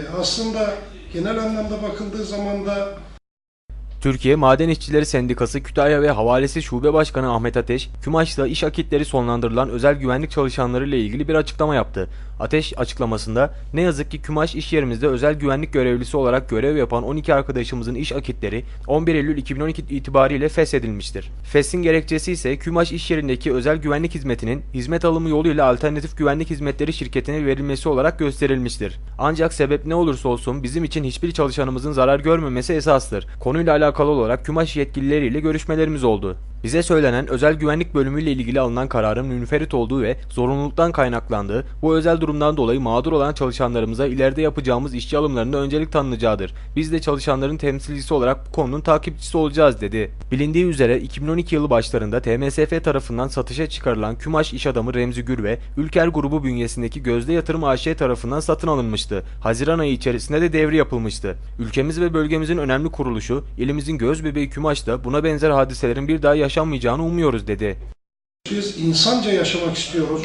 E, Aslında genel anlamda bakıldığı zaman da Türkiye Maden İşçileri Sendikası Kütahya ve Havalesi Şube Başkanı Ahmet Ateş, Kümaş'ta iş akitleri sonlandırılan özel güvenlik çalışanları ile ilgili bir açıklama yaptı. Ateş açıklamasında ne yazık ki Kümaş iş yerimizde özel güvenlik görevlisi olarak görev yapan 12 arkadaşımızın iş akitleri 11 Eylül 2012 itibariyle feshedilmiştir. Feshin gerekçesi ise Kümaş iş yerindeki özel güvenlik hizmetinin hizmet alımı yoluyla alternatif güvenlik hizmetleri şirketine verilmesi olarak gösterilmiştir. Ancak sebep ne olursa olsun bizim için hiçbir çalışanımızın zarar görmemesi esastır. Konuyla alakalı olarak Kümaş yetkilileriyle görüşmelerimiz oldu. Bize söylenen özel güvenlik bölümüyle ilgili alınan kararın münferit olduğu ve zorunluluktan kaynaklandığı, bu özel durumdan dolayı mağdur olan çalışanlarımıza ileride yapacağımız işçi alımlarında öncelik tanınacaktır. Biz de çalışanların temsilcisi olarak bu konunun takipçisi olacağız dedi. Bilindiği üzere 2012 yılı başlarında TMSF tarafından satışa çıkarılan Kümaş iş adamı Remzi Gür ve Ülker grubu bünyesindeki Gözde Yatırım AŞ tarafından satın alınmıştı. Haziran ayı içerisinde de devri yapılmıştı. Ülkemiz ve bölgemizin önemli kuruluşu, ilimizin göz bebeği Kümaş'ta buna benzer hadiselerin bir daha yaşanmayacağını umuyoruz dedi. biz insanca yaşamak istiyoruz.